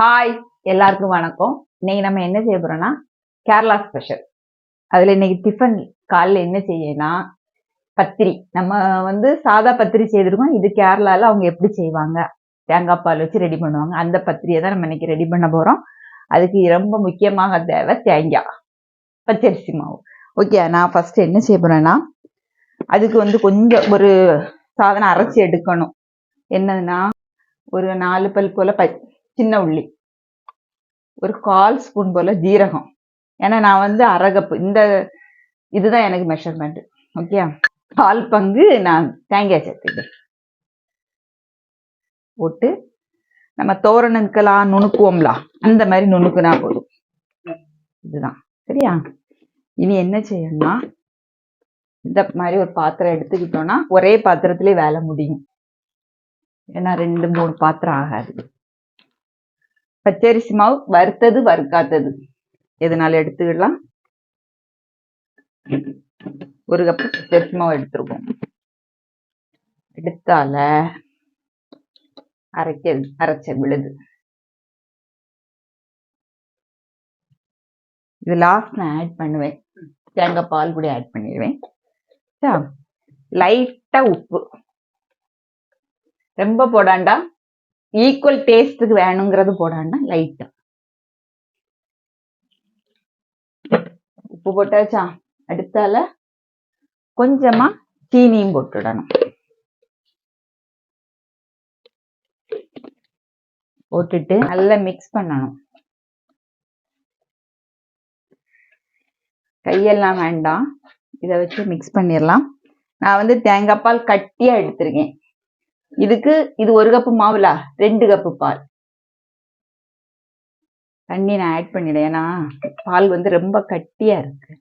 Hi எல்லாருக்கும் வணக்கம். இன்னைக்கு நம்ம என்ன செய்ய போறோம்னா கேரளா ஸ்பெஷல் அதுல இன்னைக்கு டிஃபன் காலைல என்ன செய்யனா பத்திரி. நம்ம வந்து சாதா பத்திரி செய்திருக்கோம். இது கேரளால அவங்க எப்படி செய்வாங்க? தேங்காய் பால் வச்சு ரெடி பண்ணுவாங்க. அந்த பத்திரியை தான் நம்ம இன்னைக்கு ரெடி பண்ண போறோம். அதுக்கு ரொம்ப முக்கியமாக தேவை தேங்காய். பச்சரிசி மாவு. ஓகே நான் ஃபர்ஸ்ட் என்ன செய்ய போறேன்னா அதுக்கு வந்து கொஞ்சம் ஒரு சாதனம் அரைச்சி எடுக்கணும். என்னதுன்னா ஒரு நாலு பல் போல ப சின்ன உள்ளி. ஒரு கால் ஸ்பூன் போல ஜீரகம். ஏன்னா நான் வந்து அரகப்பு. இந்த இதுதான் எனக்கு மெஷர்மெண்ட் ஓகே கால் பங்கு நான் தேங்காய் சேர்த்துக்கிறேன் போட்டு நம்ம தோரணுக்கலாம் நுணுக்குவோம்ல? அந்த மாதிரி நுணுக்குனா போதும். இதுதான். சரியா? இனி என்ன செய்யணும்னா இந்த மாதிரி ஒரு பாத்திரம் எடுத்துக்கிட்டோம்னா ஒரே பாத்திரத்திலே வேலை முடியும். ஏன்னா ரெண்டு மூணு பாத்திரம் ஆகாது. பச்சரிசி மாவு வறுத்தது வறுக்காத்தது எதனால எடுத்துக்கிடலாம் ஒரு கப்பு பச்சரிசி மாவு எடுத்துருக்கோம் எடுத்தால அரைக்க அரைச்ச விழுது இது லாஸ்ட் நான் ஆட் பண்ணுவேன். தேங்காய் பால் கூட ஆட் பண்ணிடுவேன். லைட்டா உப்பு. ரொம்ப போடாண்டா? ஈக்குவல் டேஸ்ட்டுக்கு வேணுங்கிறது போடாண்டா லைட்டா உப்பு போட்டாச்சா? அடுத்தால கொஞ்சமா சீனியும் போட்டுடணும். போட்டுட்டு நல்லா மிக்ஸ் பண்ணணும். கையெல்லாம் வேண்டாம். இதை வச்சு மிக்ஸ் பண்ணிடலாம். நான் வந்து தேங்காய் பால் கட்டியா எடுத்திருக்கேன். இதுக்கு இது ஒரு கப்பு மாவுல ரெண்டு கப்பு பால். தண்ணி நான் ஆட் பண்ணிடுறேன். ஏன்னா பால் வந்து ரொம்ப கட்டியா இருக்கு.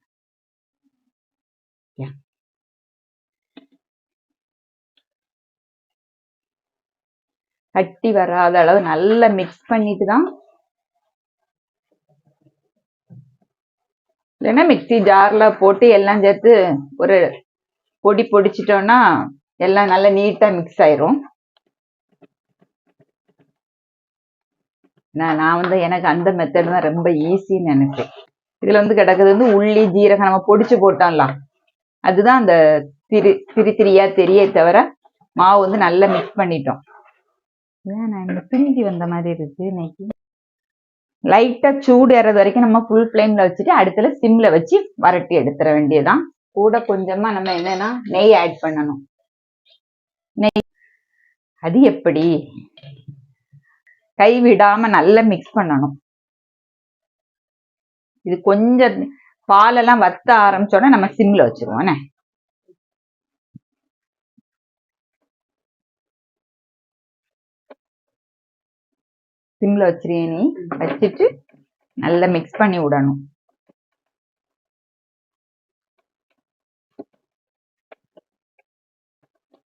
கட்டி வராத அளவு நல்லா மிக்ஸ் பண்ணிட்டு தான் இல்லைன்னா மிக்ஸி ஜார்ல போட்டு எல்லாம் சேர்த்து ஒரு பொடி பொடிச்சிட்டோம்னா எல்லாம் நல்லா நீட்டா மிக்ஸ் ஆயிரும். நான் நான் வந்து எனக்கு அந்த மெத்தட் தான் ரொம்ப ஈஸின்னு நினைப்பேன் இதுல வந்து கிடக்குது வந்து உள்ளி ஜீரகம் நம்ம பொடிச்சு போட்டோம்லாம் அதுதான் அந்த திரி திரி திரியா தெரிய தவிர மாவு வந்து நல்லா மிக்ஸ் பண்ணிட்டோம். ஏன் நான் இந்த பிரிஞ்சு வந்த மாதிரி இருக்கு இன்னைக்கு? லைட்டா சூடு ஏறது வரைக்கும் நம்ம ஃபுல் ஃப்ளேம்ல வச்சுட்டு அடுத்துல சிம்ல வச்சு வரட்டி எடுத்துட வேண்டியதுதான். கூட கொஞ்சமா நம்ம என்னன்னா நெய் ஆட் பண்ணணும். நெய். அது எப்படி? கை விடாம நல்லா மிக்ஸ் பண்ணணும். இது கொஞ்சம் பாலெல்லாம் வத்த ஆரம்பிச்சோடனே நம்ம சிம்ல வச்சிருவோம் சிம்ல வச்சிருக்கேன் நீ வச்சுட்டு நல்லா மிக்ஸ் பண்ணி விடணும்.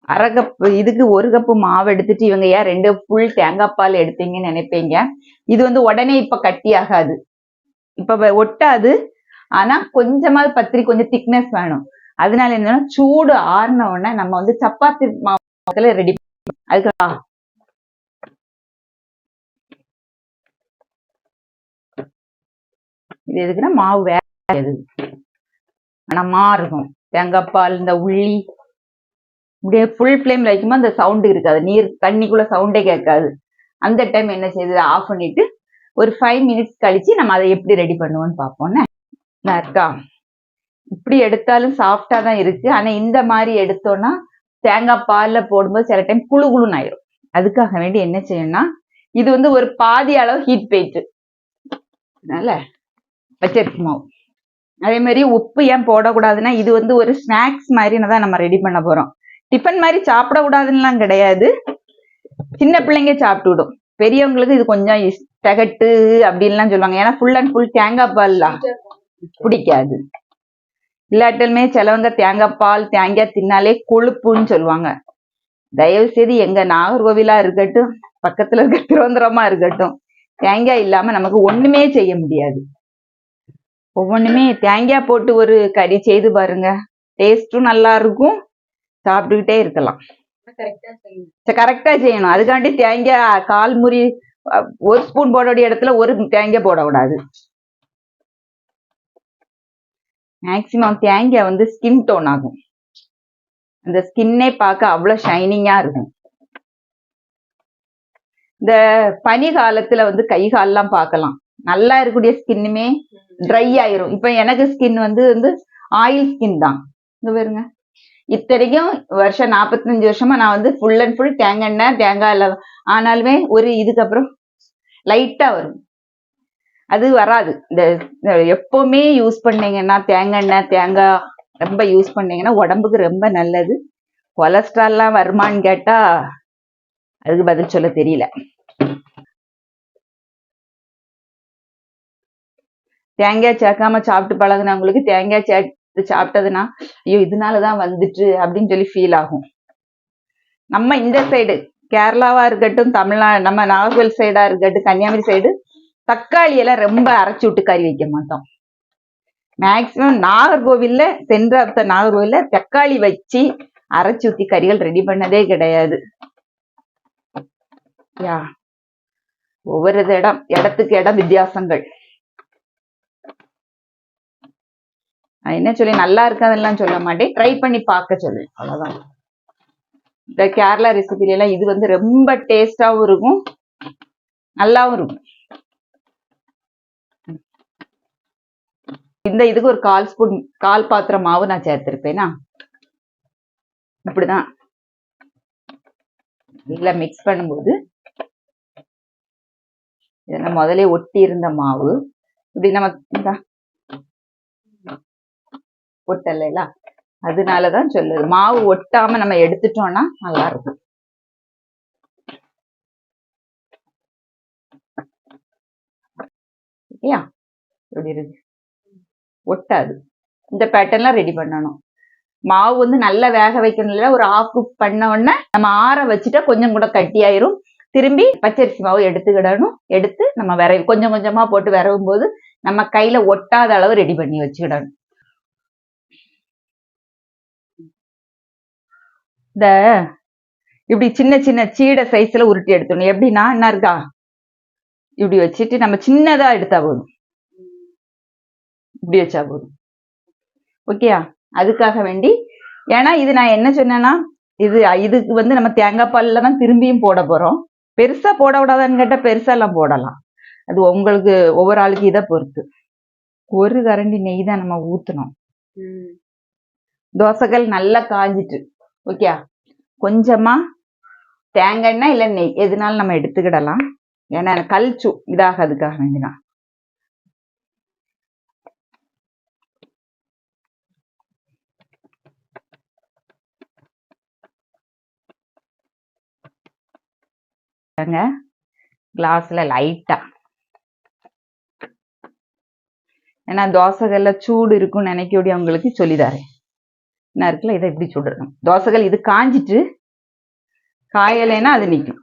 அரை கப் இதுக்கு ஒரு கப்பு மாவு எடுத்துட்டு இவங்க ஏன் ரெண்டு ஃபுல் தேங்காய் பால் எடுத்தீங்கன்னு நினைப்பீங்க. இது வந்து உடனே இப்ப கட்டி ஆகாது. இப்ப ஒட்டாது. ஆனா கொஞ்சமாவது பத்திரி கொஞ்சம் திக்னஸ் வேணும். அதனால என்னன்னா சூடு ஆறின உடனே நம்ம வந்து சப்பாத்தி மாவுல ரெடி அதுக்கு. இது எதுக்குன்னா மாவு வேற ஆனா மாறும் தேங்காய் பால் இந்த உள்ளி இப்படியே ஃபுல் ஃப்ளேம்ல வைக்கும்போது அந்த சவுண்டு இருக்காது. நீர் தண்ணிக்குள்ள சவுண்டே கேட்காது. அந்த டைம் என்ன செய்யுது? ஆஃப் பண்ணிட்டு ஒரு ஃபைவ் மினிட்ஸ் கழிச்சு நம்ம அதை எப்படி ரெடி பண்ணுவோம்னு பார்ப்போம்னே இருக்கா இப்படி எடுத்தாலும் சாஃப்டா தான் இருக்கு. ஆனா இந்த மாதிரி எடுத்தோம்னா தேங்காய் பால்ல போடும்போது சில டைம் குழு குழுன்னு ஆயிரும். அதுக்காக வேண்டி என்ன செய்யணும்னா இது வந்து ஒரு பாதி அளவு ஹீட் போயிட்டு அதனால பச்சரிசி மாவு அதே மாதிரி உப்பு ஏன் போடக்கூடாதுன்னா இது வந்து ஒரு ஸ்நாக்ஸ் மாதிரி தான் நம்ம ரெடி பண்ண போறோம். டிஃபன் மாதிரி சாப்பிட கூடாதுன்னுலாம் கிடையாது. சின்ன பிள்ளைங்க சாப்பிட்டு விடும் பெரியவங்களுக்கு இது கொஞ்சம் தகட்டு அப்படின்லாம் சொல்லுவாங்க. ஏன்னா ஃபுல் அண்ட் ஃபுல் தேங்காய் பால்லாம் பிடிக்காது. இல்லாட்டலுமே சிலவங்க தேங்காய் பால் தேங்காய் தின்னாலே கொழுப்புன்னு சொல்லுவாங்க. தயவு செய்து எங்க நாகர்கோவிலா இருக்கட்டும் பக்கத்துல இருக்க திருவந்திரமா இருக்கட்டும் தேங்காய் இல்லாம நமக்கு ஒண்ணுமே செய்ய முடியாது. ஒவ்வொன்றுமே தேங்காய் போட்டு ஒரு கறி செய்து பாருங்க. டேஸ்ட்டும் நல்லா இருக்கும். சாப்பிட்டுக்கிட்டே இருக்கலாம். கரெக்டா செய்யணும். அதுக்காண்டி தேங்காய் கால் முறி ஒரு ஸ்பூன் போட வேண்டிய இடத்துல ஒரு தேங்காய் போடக்கூடாது. மேக்சிமம் தேங்காய் வந்து ஸ்கின் டோன் ஆகும். அந்த ஸ்கின்னே பார்க்க அவ்வளவு ஷைனிங்கா இருக்கும். இந்த பனி காலத்துல வந்து கை கால்லாம் பார்க்கலாம். நல்லா இருக்கக்கூடிய ஸ்கின்னுமே ட்ரை ஆயிரும். இப்ப எனக்கு ஸ்கின் வந்து வந்து ஆயில் ஸ்கின் தான். இங்க பாருங்க. இத்தனைக்கும் வருஷம் நாற்பத்தஞ்சு வருஷமா நான் வந்து ஃபுல் அண்ட் ஃபுல் தேங்காய் எண்ணெய் தேங்காய் எல்லாம் ஆனாலுமே ஒரு இதுக்கப்புறம் லைட்டா வரும். அது வராது. இந்த எப்பவுமே யூஸ் பண்ணீங்கன்னா தேங்காய் எண்ணெய் தேங்காய் ரொம்ப யூஸ் பண்ணீங்கன்னா உடம்புக்கு ரொம்ப நல்லது. கொலஸ்ட்ரால்லாம் வருமான்னு கேட்டா அதுக்கு பதில் சொல்ல தெரியல. தேங்காய் சேர்க்காம சாப்பிட்டு பழகுனவங்களுக்கு தேங்காய் இது சாப்பிட்டதுன்னா ஐயோ இதனாலதான் வந்துட்டு அப்படின்னு சொல்லி ஃபீல் ஆகும். நம்ம இந்த சைடு கேரளாவா இருக்கட்டும் தமிழ்நாடு நம்ம நாகர்கோவில் சைடா இருக்கட்டும் கன்னியாகுமரி சைடு தக்காளி எல்லாம் ரொம்ப அரைச்சு விட்டு கறி வைக்க மாட்டோம். மேக்சிமம் நாகர்கோவில்ல சென்ற நாகர்கோவில்ல தக்காளி வச்சு அரைச்சு ஊத்தி கறிகள் ரெடி பண்ணதே கிடையாது. யா ஒவ்வொரு இடம் இடத்துக்கு இடம் வித்தியாசங்கள் நான் என்ன சொல்லி நல்லா இருக்காதெல்லாம் சொல்ல மாட்டேன். ட்ரை பண்ணி பார்க்க சொல்லு அவ்வளவுதான். இந்த கேரளா ரெசிபில எல்லாம் இது வந்து ரொம்ப டேஸ்டாவும் இருக்கும். நல்லாவும் இருக்கும். இந்த இதுக்கு ஒரு கால் ஸ்பூன் கால் பாத்திரம் மாவு நான் சேர்த்திருப்பேனா? இப்படிதான். இல்லை மிக்ஸ் பண்ணும்போது இதெல்லாம் முதலே ஒட்டி இருந்த மாவு. இப்படி நம்ம இந்தா, ஒட்டலைல. அதனாலதான் சொல்லுது. மாவு ஒட்டாம நம்ம எடுத்துட்டோம்னா நல்லா இருக்கும் இல்லையா? இப்படி இருக்கு. ஒட்டாது. இந்த பேட்டர்ன்லாம் ரெடி பண்ணணும். மாவு வந்து நல்லா வேக வைக்கணும் ஒரு ஆஃப் குக் பண்ண உடனே நம்ம ஆற வச்சுட்டா கொஞ்சம் கூட கட்டியாயிரும். திரும்பி பச்சரிசி மாவு எடுத்துக்கிடணும். எடுத்து நம்ம விரவி கொஞ்சம் கொஞ்சமா போட்டு விரவும் போது நம்ம கையில ஒட்டாத அளவு ரெடி பண்ணி வச்சுக்கிடணும். இந்த இப்படி சின்ன சின்ன சீடை சைஸ்ல உருட்டி எடுத்துடணும். எப்படின்னா என்ன இருக்கா? இப்படி வச்சுட்டு நம்ம சின்னதா எடுத்தா போதும். இப்படி வச்சா போதும். ஓகேயா அதுக்காக வேண்டி ஏன்னா இது நான் என்ன சொன்னேன்னா இது இதுக்கு வந்து நம்ம தேங்காய் பால்ல தான் திரும்பியும் போட போறோம். பெருசா போட விடாதான்னு கேட்டா பெருசா எல்லாம் போடலாம். அது உங்களுக்கு ஒவ்வொரு ஆளுக்கு இதை பொறுத்து. ஒரு கரண்டி நெய் தான் நம்ம ஊத்தணும். தோசைகள் நல்லா காஞ்சிட்டு. ஓகே? கொஞ்சமா தேங்காய் எண்ணெய் இல்லை நெய் எதுனாலும் நம்ம எடுத்துக்கிடலாம். ஏன்னா கல்ச்சு இதாகிறதுக்காக வேண்டிதான். கிளாஸ்ல லைட்டா ஏன்னா தோசைகள்ல சூடு இருக்கும்னு நினைக்க அவங்களுக்கு சொல்லிதாரேன் என்ன இருக்குல்ல இதை இப்படி சுடணும் தோசைகள் இது காஞ்சிட்டு காயலைன்னா அது நிற்கும்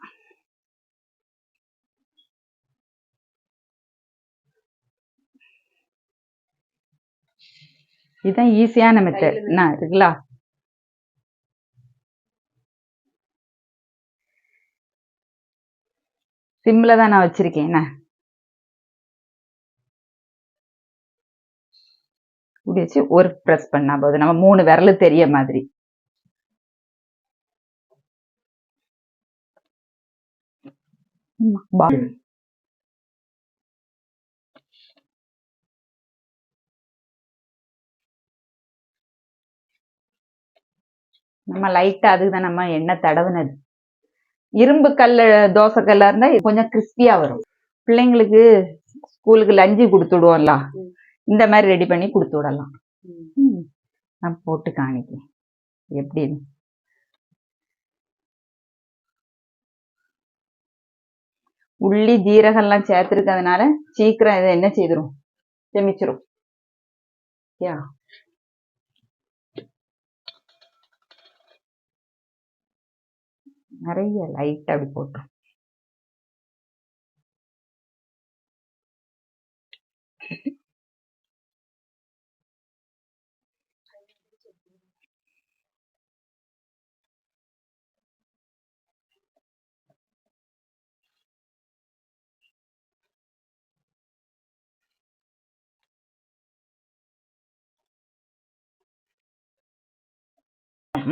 இதுதான் ஈஸியான மெத்தட் என்ன இருக்குல்ல? சிம்ல தான் நான் வச்சிருக்கேன். என்ன? இப்படி வச்சு ஒரு ப்ரெஸ் பண்ணா போதும். நம்ம மூணு விரலு தெரிய மாதிரி. நம்ம லைட்டா அதுக்கு தான் நம்ம எண்ணெய் தடவுனது. இரும்பு கல்லு தோசை கல்லா இருந்தா கொஞ்சம் கிறிஸ்பியா வரும். பிள்ளைங்களுக்கு ஸ்கூலுக்கு லஞ்சு கொடுத்து விடுவோம்ல இந்த மாதிரி ரெடி பண்ணி கொடுத்து விடலாம். நான் போட்டு காணிக்கிறேன் எப்படின்னு உள்ளி ஜீரகம்லாம் சேர்த்துருக்கிறதுனால சீக்கிரம் இதை என்ன செய்திரும்? செமிச்சிரும். யா. நிறைய லைட் அப்படி போட்டுரும்.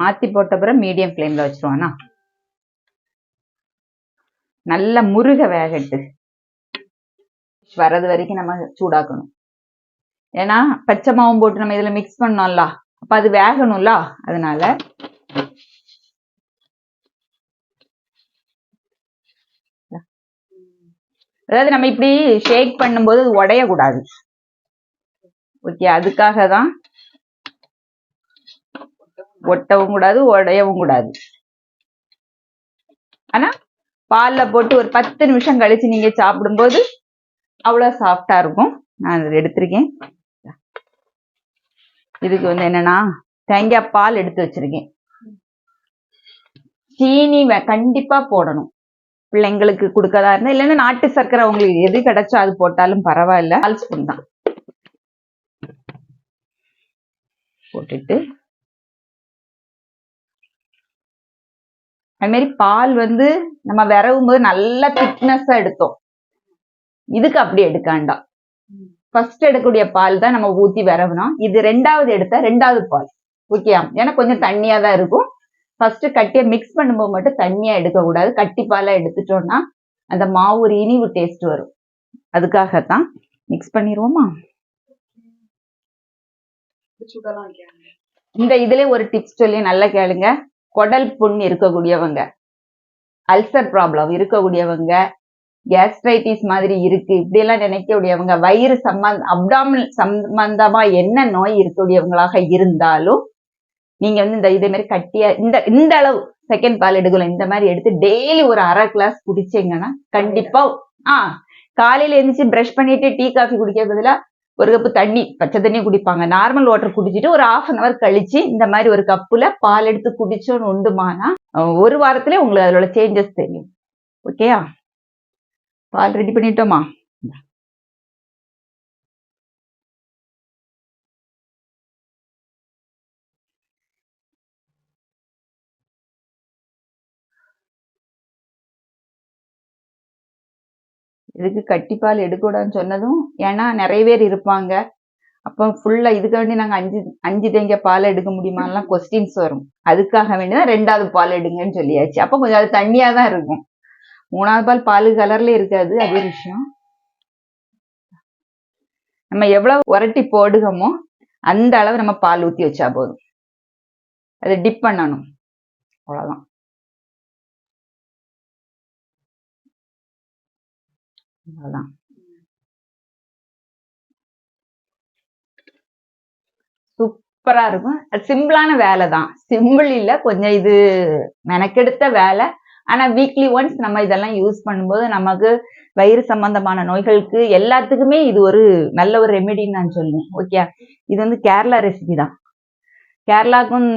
மாத்தி போட்ட பிறகு மீடியம் ஃப்ளேம்ல வச்சிருவானா? நல்ல முருக வேகட்டு. வர்றது வரைக்கும் நம்ம சூடாக்கணும். ஏன்னா பச்சை மாவும் போட்டு நம்ம இதுல மிக்ஸ் பண்ணோம்ல அப்ப அது வேகணும்ல அதனால அதாவது நம்ம இப்படி ஷேக் பண்ணும்போது அது உடையக்கூடாது. ஓகே அதுக்காக தான் ஒட்டவும் கூடாது உடையவும் கூடாது. ஆனா பால்ல போட்டு ஒரு பத்து நிமிஷம் கழிச்சு நீங்க சாப்பிடும்போது அவ்வளவு சாஃப்டா இருக்கும். நான் இதை எடுத்திருக்கேன். இதுக்கு வந்து என்னன்னா தேங்காய் பால் எடுத்து வச்சிருக்கேன். சீனி வே- கண்டிப்பா போடணும். பிள்ளைங்களுக்கு கொடுக்கதா இருந்தா இல்லைன்னா நாட்டு சர்க்கரை உங்களுக்கு எது கிடைச்சா அது போட்டாலும் பரவாயில்ல. பால் ஸ்பூன் தான். போட்டுட்டு அது மாதிரி பால் வந்து நம்ம விரவும் போது நல்லா திக்னஸா எடுத்தோம். இதுக்கு அப்படி எடுக்காண்டாம் ஃபர்ஸ்ட் எடுக்கக்கூடிய பால் தான் நம்ம ஊத்தி விரவணும் இது ரெண்டாவது எடுத்தா ரெண்டாவது பால். ஓகேயா ஏன்னா கொஞ்சம் தண்ணியா தான் இருக்கும். ஃபர்ஸ்ட் கட்டியை மிக்ஸ் பண்ணும்போது மட்டும் தண்ணியா எடுக்கக்கூடாது. கட்டி பாலா எடுத்துட்டோம்னா அந்த மாவு ஒரு இனிவு டேஸ்ட் வரும். அதுக்காகத்தான் மிக்ஸ் பண்ணிடுவோமா இந்த இதுல ஒரு டிப்ஸ் சொல்லி நல்லா கேளுங்க. குடல் புண் இருக்கக்கூடியவங்க. அல்சர் ப்ராப்ளம் இருக்கக்கூடியவங்க. கேஸ்ட்ரைட்டிஸ் மாதிரி இருக்கு. இப்படி எல்லாம் நினைக்கக்கூடியவங்க. வயிறு சம்பந்த அப்டாமல் சம்பந்தமா என்ன நோய் இருக்கக்கூடியவங்களாக இருந்தாலும் நீங்க வந்து இந்த இதே மாதிரி கட்டியா இந்த இந்த அளவு செகண்ட் பால் எடுக்கலாம் இந்த மாதிரி எடுத்து டெய்லி ஒரு அரை கிளாஸ் குடிச்சீங்கன்னா கண்டிப்பா ஆஹ் காலையில எழுந்திரிச்சு பிரஷ் பண்ணிட்டு டீ காஃபி குடிக்க பதிலா ஒரு கப்பு தண்ணி பச்சை தண்ணி குடிப்பாங்க. நார்மல் வாட்டர் குடிச்சிட்டு ஒரு ஆஃப் அன் அவர் கழிச்சு இந்த மாதிரி ஒரு கப்புல பால் எடுத்து குடிச்சோன்னு உண்டுமானா ஒரு வாரத்திலே உங்களுக்கு அதோட சேஞ்சஸ் தெரியும். ஓகேயா பால் ரெடி பண்ணிட்டோமா? இதுக்கு கட்டிப்பால் எடுக்கூடாதுன்னு சொன்னதும் ஏன்னா நிறைய பேர் இருப்பாங்க. அப்போ ஃபுல்லா இதுக்கு வேண்டி நாங்க அஞ்சு அஞ்சு தேங்காய் பால் எடுக்க முடியுமாலாம் கொஸ்டின்ஸ் வரும். அதுக்காக வேண்டிதான் ரெண்டாவது பால் எடுங்கன்னு சொல்லியாச்சு. அப்போ கொஞ்சம் அது தண்ணியா தான் இருக்கும். மூணாவது பால் பால் கலர்ல இருக்காது அது ஒரு விஷயம். நம்ம எவ்வளவு உரட்டி போடுகமோ அந்த அளவு நம்ம பால் ஊற்றி வச்சா போதும். அதை டிப் பண்ணணும். அவ்வளோதான் அவ்வளோதான் சூப்பரா இருக்கும். சிம்பிளான வேலை தான் சிம்பிள் இல்ல கொஞ்சம் இது மெனக்கெடுத்த வேலை. ஆனா வீக்லி ஒன்ஸ் நம்ம இதெல்லாம் யூஸ் பண்ணும்போது நமக்கு வயிறு சம்பந்தமான நோய்களுக்கு எல்லாத்துக்குமே இது ஒரு நல்ல ஒரு ரெமெடின்னு நான் சொல்லுவேன். ஓகே இது வந்து கேரளா ரெசிபி தான். கேரளாக்கும்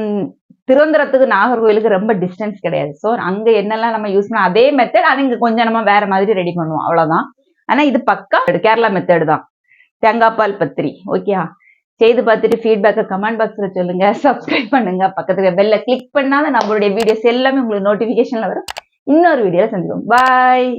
திருவந்தரத்துக்கு நாகர்கோயிலுக்கு ரொம்ப டிஸ்டன்ஸ் கிடையாது. ஸோ அங்க என்னெல்லாம் நம்ம யூஸ் பண்ணோம் அதே மெத்தட் அது இங்க கொஞ்சம் நம்ம வேற மாதிரி ரெடி பண்ணுவோம். அவ்வளவுதான். ஆனா இது பக்கா கேரளா மெத்தடு தான். தேங்காய் பால் பத்திரி ஓகே செய்து பார்த்துட்டு ஃபீட்பேக்கை கமெண்ட் பாக்ஸ்ல சொல்லுங்க. சப்ஸ்கிரைப் பண்ணுங்க. பக்கத்துல பெல்ல கிளிக் பண்ணாத நம்மளுடைய வீடியோஸ் எல்லாமே உங்களுக்கு நோட்டிபிகேஷன்ல வரும். இன்னொரு வீடியோவில் சந்திப்போம். பாய்